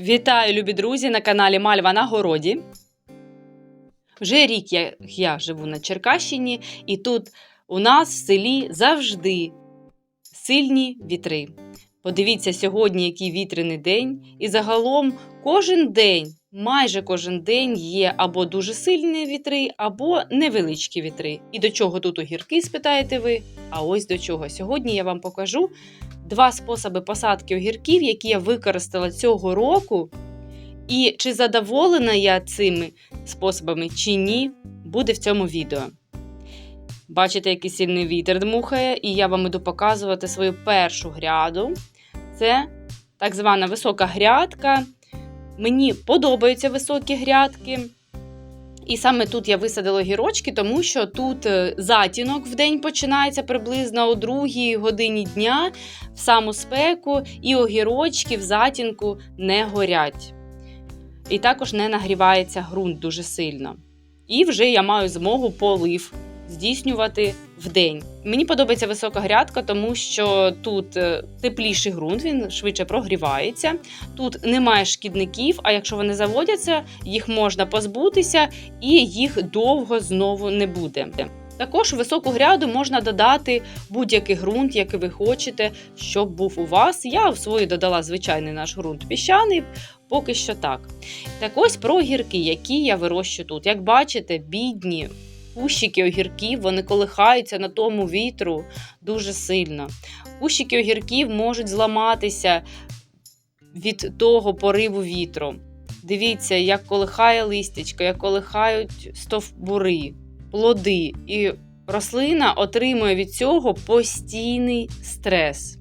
Вітаю, любі друзі, на каналі Мальва на городі. Вже рік я, я живу на Черкащині, і тут у нас в селі завжди сильні вітри. Подивіться сьогодні, який вітряний день, і загалом кожен день, майже кожен день є або дуже сильні вітри, або невеличкі вітри. І до чого тут огірки, спитаєте ви? А ось до чого. Сьогодні я вам покажу два способи посадки огірків, які я використала цього року. І чи задоволена я цими способами, чи ні, буде в цьому відео. Бачите, який сильний вітер дмухає, і я вам іду показувати свою першу гряду. Це так звана висока грядка. Мені подобаються високі грядки. І саме тут я висадила гірочки, тому що тут е, затінок в день починається приблизно о 2 годині дня в саму спеку, і огірочки в затінку не горять. І також не нагрівається ґрунт дуже сильно. І вже я маю змогу полив здійснювати в день. Мені подобається висока грядка, тому що тут е, тепліший ґрунт, він швидше прогрівається. Тут немає шкідників, а якщо вони заводяться, їх можна позбутися і їх довго знову не буде. Також у високу гряду можна додати будь-який ґрунт, який ви хочете, щоб був у вас. Я в свою додала звичайний наш ґрунт піщаний, поки що так. Так ось про огірки, які я вирощую тут. Як бачите, бідні кущики огірків, вони колихаються на тому вітру дуже сильно. Кущики огірків можуть зламатися від того пориву вітру. Дивіться, як колихає листячко, як колихають стовбури, плоди. І рослина отримує від цього постійний стрес.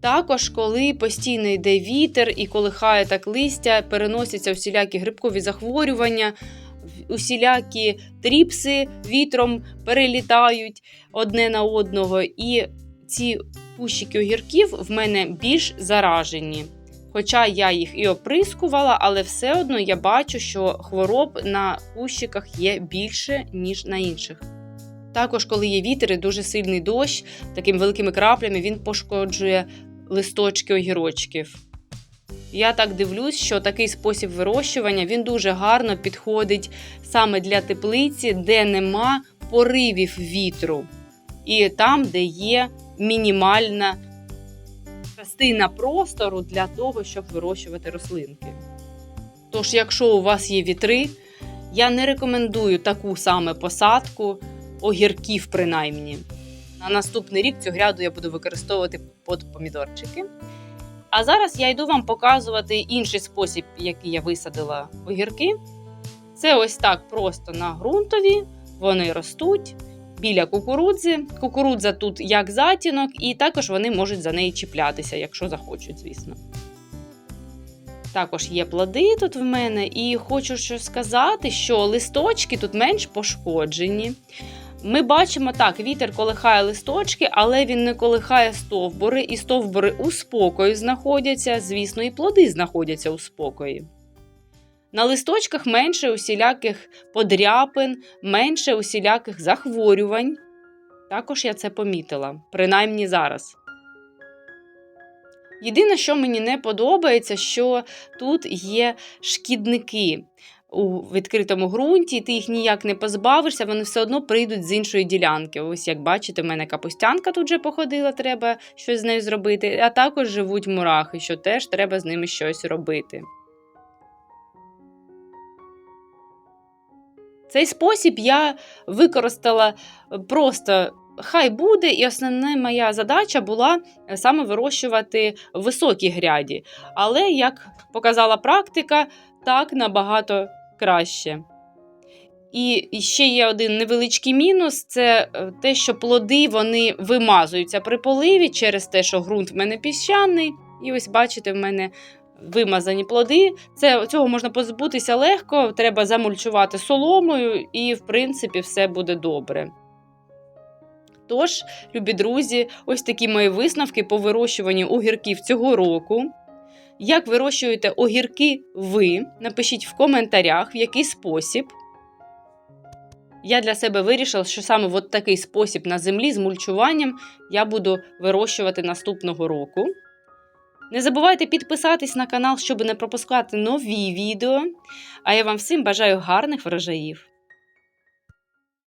Також, коли постійно йде вітер і колихає так листя, переносяться всілякі грибкові захворювання, усілякі тріпси вітром перелітають одне на одного, і ці кущики огірків в мене більш заражені. Хоча я їх і оприскувала, але все одно я бачу, що хвороб на кущиках є більше, ніж на інших. Також, коли є вітер і дуже сильний дощ, такими великими краплями він пошкоджує листочки огірочків. Я так дивлюсь, що такий спосіб вирощування він дуже гарно підходить саме для теплиці, де нема поривів вітру, і там, де є мінімальна частина простору для того, щоб вирощувати рослинки. Тож, якщо у вас є вітри, я не рекомендую таку саме посадку огірків, принаймні. На наступний рік цю гряду я буду використовувати під помідорчики. А зараз я йду вам показувати інший спосіб, який я висадила огірки. Це ось так просто на ґрунтові, вони ростуть біля кукурудзи. Кукурудза тут як затінок, і також вони можуть за неї чіплятися, якщо захочуть, звісно. Також є плоди тут в мене, і хочу що сказати, що листочки тут менш пошкоджені. Ми бачимо так, вітер колихає листочки, але він не колихає стовбури, і стовбури у спокої знаходяться, звісно, і плоди знаходяться у спокої. На листочках менше усіляких подряпин, менше усіляких захворювань. Також я це помітила, принаймні зараз. Єдине, що мені не подобається, що тут є шкідники у відкритому ґрунті, ти їх ніяк не позбавишся, вони все одно прийдуть з іншої ділянки. Ось як бачите, в мене капустянка тут вже походила, треба щось з нею зробити. А також живуть мурахи, що теж треба з ними щось робити. Цей спосіб я використала просто. Хай буде, і основна моя задача була саме вирощувати в високій гряді. Але, як показала практика, так набагато краще. І ще є один невеличкий мінус: це е, те, що плоди вони вимазуються при поливі через те, що ґрунт в мене піщаний. І ось, бачите, в мене вимазані плоди. Це, Цього можна позбутися легко, треба замульчувати соломою, і, в принципі, все буде добре. Тож, любі друзі, ось такі мої висновки по вирощуванню огірків цього року. Як вирощуєте огірки ви? Напишіть в коментарях, в який спосіб. Я для себе вирішила, що саме от такий спосіб на землі з мульчуванням я буду вирощувати наступного року. Не забувайте підписатись на канал, щоб не пропускати нові відео. А я вам всім бажаю гарних врожаїв!